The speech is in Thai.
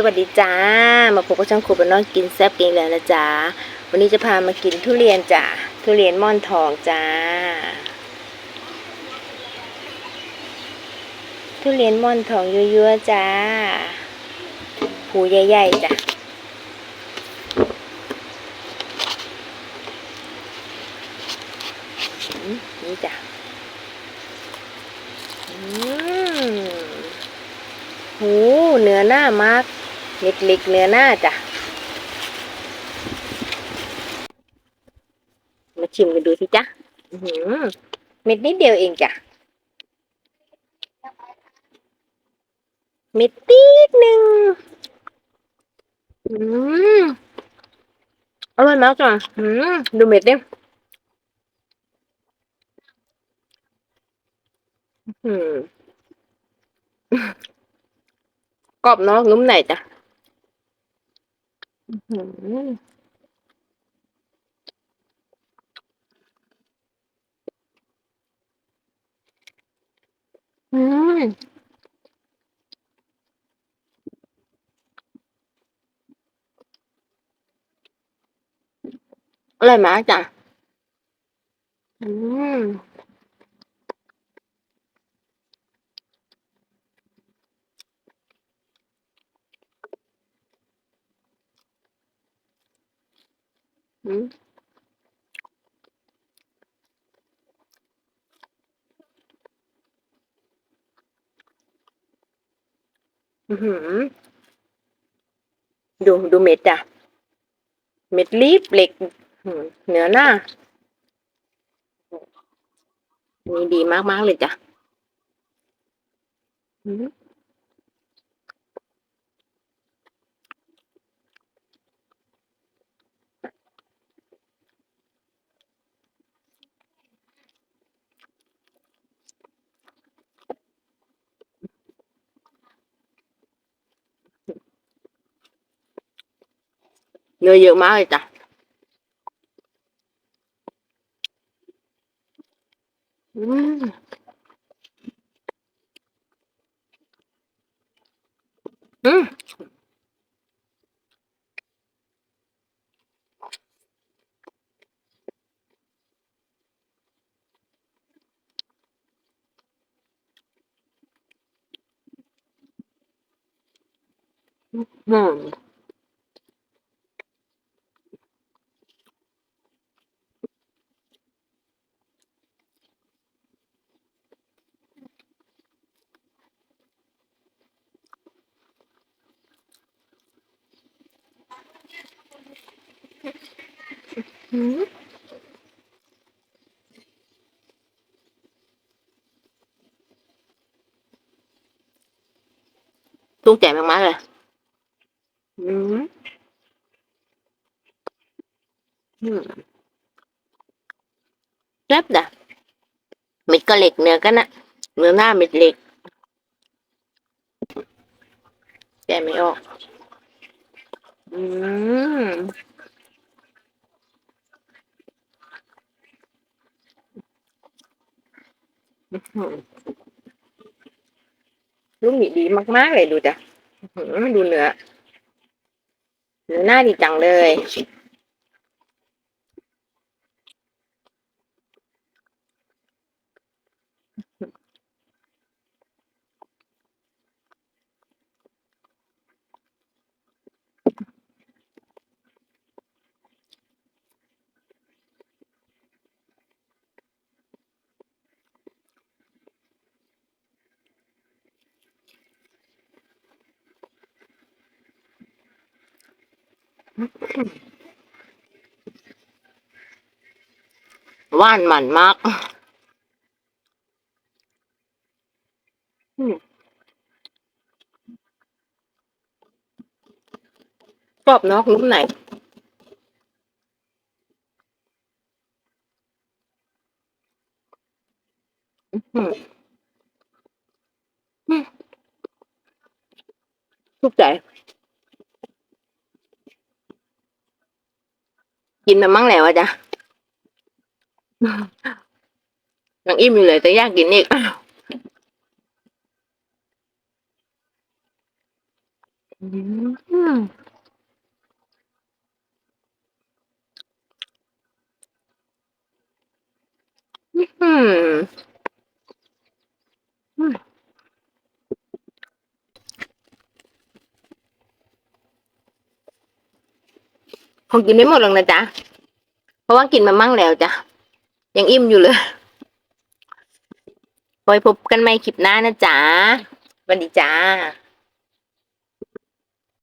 สวัสดีจ้า มาพบกับช่างครูบน้องกินแซ่บกินแล้วนะจ๊ะวันนี้จะพามากินทุเรียนจ้ะทุเรียนม่อนทองจ้า ทุเรียนม่อนทองยั่วๆจ้าผูใหญ่ๆจ้ะอืมนี่จ้ะอืมหูเนื้อหน้ามาก เม็ดเล็กเนื้อหน้าจ้ะ มาชิมกันดูสิจ๊ะเม็ดนิดเดียวเองจ้ะ เม็ดตีดหนึ่งอืมอร่อยมากจ้ะอืมดูเม็ดดิอืมกรอบนอกนุ่มในจ้ะ อื้อหืออืม อร่อยมากจ้ะ อืม อืมอือหือ ดูดูเม็ดจ้ะ เม็ดลีบเหล็กอื้อเนื้อหน้านี่ดีมาก ๆ เลยจ้ะอืม เนื้อเยอะมากเลยจ้ะอืมอืมอืม อืมถูกใจมากๆเลยอืมอืมแซ่บด่ะเม็ดก็เล็กเนื้อก็นะเนื้อหน้าเม็ดเล็กแกะไม่ออก อืมอื้อหือ ลูกหมีดีมากๆเลยดูจ้ะดูเนื้อเนื้อหน้าดีจังเลย หวานมันมากอืมกรอบนอกนุ่มในอื้อหืออืมถูกใจ กินมามั่งแล้วอะจ้ะยังอิ่มอยู่เลยแต่อยากกินอีกอืมอืมอืม คงกินไม่หมดหรอกนะจ๊ะ เพราะว่ากินมามั่งแล้วจ้ะ ยังอิ่มอยู่เลยไว้พบกันใหม่คลิปหน้านะจ๊ะวันดีจ้า